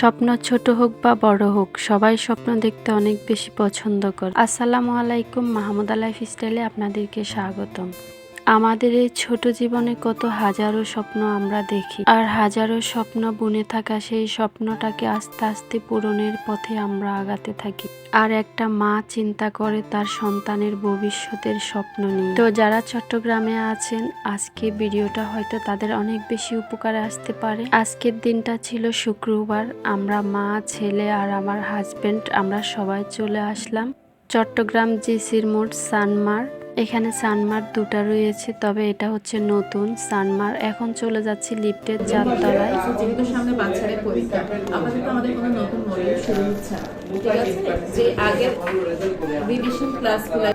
স্বপ্ন ছোট হোক বা বড় হোক, সবাই স্বপ্ন দেখতে অনেক বেশি পছন্দ করে। আসসালামু আলাইকুম, মাহমুদ লাইফ স্টাইলে আপনাদেরকে স্বাগতম। আমাদের এই ছোট জীবনে কত হাজারো স্বপ্ন আমরা দেখি, আর হাজারো স্বপ্ন বুনে থাকা সেই স্বপ্নটাকে আস্তে আস্তে পূরণের পথে আমরা আগাতে থাকি। আর একটা মা চিন্তা করে তার সন্তানের ভবিষ্যতের স্বপ্ন নিয়ে। তো যারা চট্টগ্রামে আছেন, আজকে ভিডিওটা হয়তো তাদের অনেক বেশি উপকারে আসতে পারে। আজকের দিনটা ছিল শুক্রবার, আমরা মা, ছেলে আর আমার হাজব্যান্ড আমরা সবাই চলে আসলাম। চট্টগ্রাম জিসির মোড় সানমার এখানে সানমার দুটা রয়েছে, তবে এটা হচ্ছে নতুন। সানমার এখন চলে যাচ্ছি লিফটের চারতলায়। যেহেতু সামনে বাচ্চাদের পরীক্ষা, আপাতত আমাদের কোনো নতুন মডেল শুরু হচ্ছে যে রিভিশন ক্লাসগুলো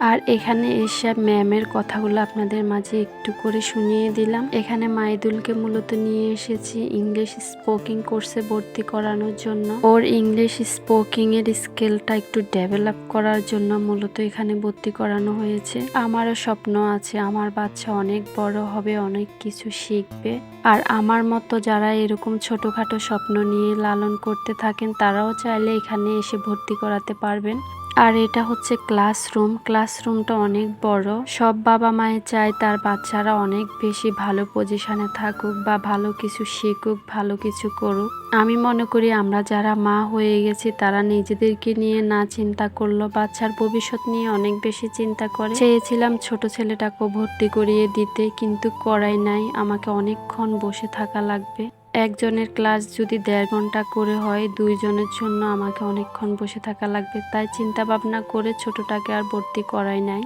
আর এখানে এসে ম্যামের কথাগুলো আপনাদের মাঝে একটু করে শুনিয়ে দিলাম। এখানে মাইদুলকে মূলত নিয়ে এসেছি ইংলিশ স্পোকিং কোর্সে ভর্তি করানোর জন্য। ওর ইংলিশ স্পোকিং এর স্কিলটা একটু ডেভেলপ করার জন্য মূলত এখানে ভর্তি করানো হয়েছে। আমারও স্বপ্ন আছে, আমার বাচ্চা অনেক বড় হবে, অনেক কিছু শিখবে। আর আমার মতো যারা এরকম ছোটখাটো স্বপ্ন নিয়ে লালন করতে থাকেন, তারাও চাইলে এখানে এসে ভর্তি করাতে পারবেন। আর এটা হচ্ছে ক্লাসরুম। ক্লাসরুমটা অনেক বড়। সব বাবা মায়ের চায় তার বাচ্চারা অনেক বেশি ভালো পজিশনে থাকুক বা ভালো কিছু শিখুক, ভালো কিছু করুক। আমি মনে করি আমরা যারা মা হয়ে গেছি, তারা নিজেদেরকে নিয়ে না চিন্তা করল বাচ্চার ভবিষ্যৎ নিয়ে অনেক বেশি চিন্তা করে। চেয়েছিলাম ছোট ছেলেটাকে ভর্তি করিয়ে দিতে, কিন্তু করাই নাই। আমাকে অনেকক্ষণ বসে থাকা লাগবে। একজনের ক্লাস যদি দেড় ঘণ্টা করে হয়, দুইজনের জন্য আমাকে অনেকক্ষণ বসে থাকা লাগবে। তাই চিন্তা ভাবনা করে ছোটটাকে আর ভর্তি করাই নাই।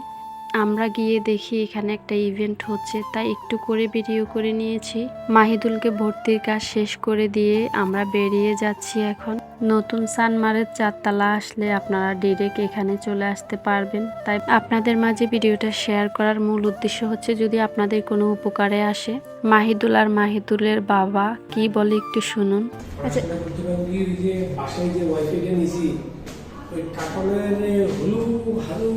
আমরা গিয়ে দেখি এখানে একটা ইভেন্ট হচ্ছে তাই একটু করে ভিডিও করে নিয়েছি। মাহিদুলকে ভর্তির কাজ শেষ করে দিয়ে আমরা বেরিয়ে যাচ্ছি এখন। নতুন সানমারের চারতলা আসলে আপনারা ডিরেক্ট এখানে চলে আসতে পারবেন। তাই আপনাদের মাঝে ভিডিওটা শেয়ার করার মূল উদ্দেশ্য হচ্ছে যদি আপনাদের কোনো উপকারে আসে। মাহিদুল আর মাহিদুলের বাবা কি বলে একটু শুনুন। আচ্ছা। যে পাশে যে ওয়াইফাইটা নিয়েছি ওই কাপড়ের হলু হালু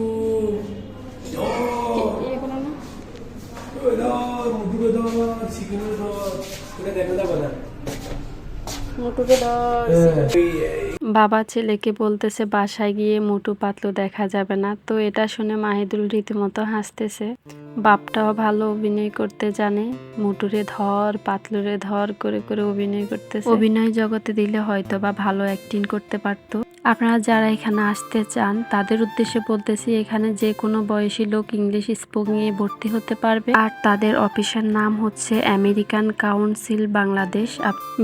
বাবা ছেলেকে বলতেছে, বাসায় গিয়ে মোটু পাতলু দেখা যাবে না। তো এটা শুনে মাহিদুল রীতিমতো হাসতেছে। বাপটাও ভালো অভিনয় করতে জানে। মুটুরে ধর, পাতলুরে ধর করে করে অভিনয় করতেছে। অভিনয় জগতে দিলে হয়তো বা ভালো অ্যাক্টিং করতে পারতো। আপনারা যারা এখানে আসতে চান, তাদের উদ্দেশ্যে বলতেছি এখানে যে কোনো বয়সী লোক ইংলিশ স্পোকিং এ ভর্তি হতে পারবে। আর তাদের অফিসের নাম হচ্ছে আমেরিকান কাউন্সিল বাংলাদেশ।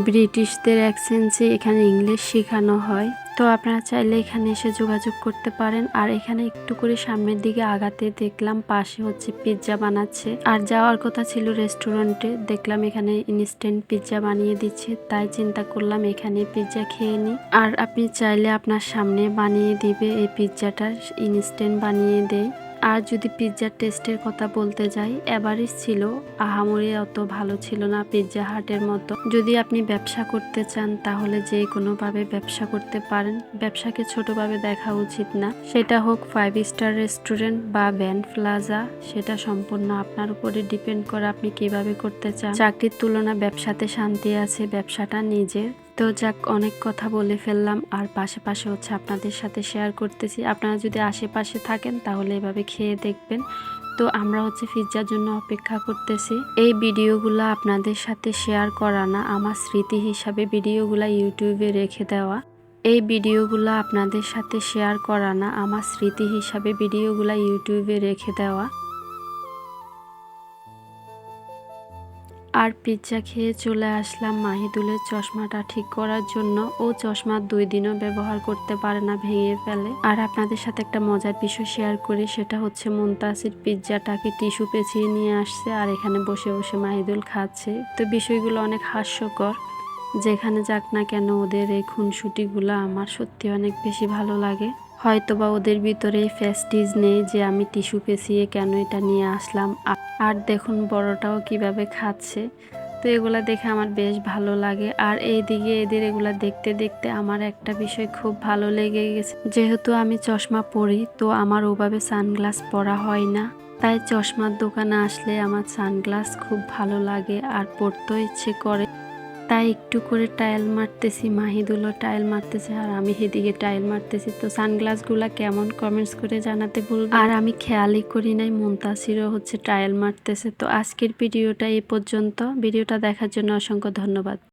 ব্রিটিশদের অ্যাকসেন্সে এখানে ইংলিশ শেখানো হয়। তো আপনারা চাইলে এখানে এসে যোগাযোগ করতে পারেন। আর এখানে একটু করে সামনের দিকে আগাতে দেখলাম পাশে হচ্ছে পিৎজা বানাচ্ছে। আর যাওয়ার কথা ছিল রেস্টুরেন্টে। দেখলাম এখানে ইনস্ট্যান্ট পিৎজা বানিয়ে দিচ্ছে। তাই চিন্তা করলাম এখানে পিৎজা খেয়ে নিই। আর আপনি চাইলে আপনার সামনে বানিয়ে দিবে এই পিৎজাটা। ইনস্ট্যান্ট বানিয়ে দেয় আর যদি পিৎজার টেস্টের কথা বলতে যাই এভারেজ ছিল। আহামরি অত ভালো ছিল না পিৎজা হাটের মতো। যদি আপনি ব্যবসা করতে চান, তাহলে যে কোনোভাবে ব্যবসা করতে পারেন। ব্যবসাকে ছোটভাবে দেখা উচিত না। সেটা হোক ফাইভ স্টার রেস্টুরেন্ট বা ব্যান্ড প্লাজা সেটা সম্পূর্ণ আপনার উপরে ডিপেন্ড করে আপনি কীভাবে করতে চান। চাকরির তুলনা ব্যবসাতে শান্তি আছে, ব্যবসাটা নিজের। তো যাক, অনেক কথা বলে ফেললাম। আর পাশে পাশে হচ্ছে আপনাদের সাথে শেয়ার করতেছি। আপনারা যদি আশেপাশে থাকেন, তাহলে এভাবে খেয়ে দেখবেন। তো আমরা হচ্ছে পিৎজার জন্য অপেক্ষা করতেছি। এই ভিডিওগুলো আপনাদের সাথে শেয়ার করা না, আমার স্মৃতি হিসাবে ভিডিওগুলো ইউটিউবে রেখে দেওয়া। এই ভিডিওগুলো আপনাদের সাথে শেয়ার করা না, আমার স্মৃতি হিসাবে ভিডিওগুলো ইউটিউবে রেখে দেওয়া। আর পিৎজা খেয়ে চলে আসলাম মাহিদুলের চশমাটা ঠিক করার জন্য। ও চশমা দুই দিনও ব্যবহার করতে পারে না, ভেঙে ফেলে। আর আপনাদের সাথে একটা মজার বিষয় শেয়ার করি, সেটা হচ্ছে মুনতাসির পিৎজাটাকে টিস্যু পেঁচিয়ে নিয়ে আসছে আর এখানে বসে বসে মাহিদুল খাচ্ছে। তো বিষয়গুলো অনেক হাস্যকর। যেখানে যাক না কেন, ওদের এই খুনসুটিগুলো আমার সত্যি অনেক বেশি ভালো লাগে। হয়তোবা ওদের ভিতরে ফ্যাস্টিজ নেই যে আমি টিস্যু পেঁচিয়ে কেন এটা নিয়ে আসলাম। আর দেখুন বড়টাও কীভাবে খাচ্ছে। তো এগুলা দেখে আমার বেশ ভালো লাগে। আর এইদিকে এদের এগুলা দেখতে দেখতে আমার একটা বিষয় খুব ভালো লেগে গেছে। যেহেতু আমি চশমা পরি, তো আমার ওভাবে সানগ্লাস পরা হয় না। তাই চশমার দোকানে আসলে আমার সানগ্লাস খুব ভালো লাগে আর পরতেও ইচ্ছে করে। তাই একটু করে টাইল মারতেছি, মাহিদুলও টাইল মারতেছে আর আমি সেদিকে টাইল মারতেছি। তো সানগ্লাসগুলা কেমন কমেন্টস করে জানাতে বলব আর আমি খেয়ালই করি নাই, মুনতাসিরও হচ্ছে টাইল মারতেছে। তো আজকের ভিডিওটা এই পর্যন্ত। ভিডিওটা দেখার জন্য অসংখ্য ধন্যবাদ।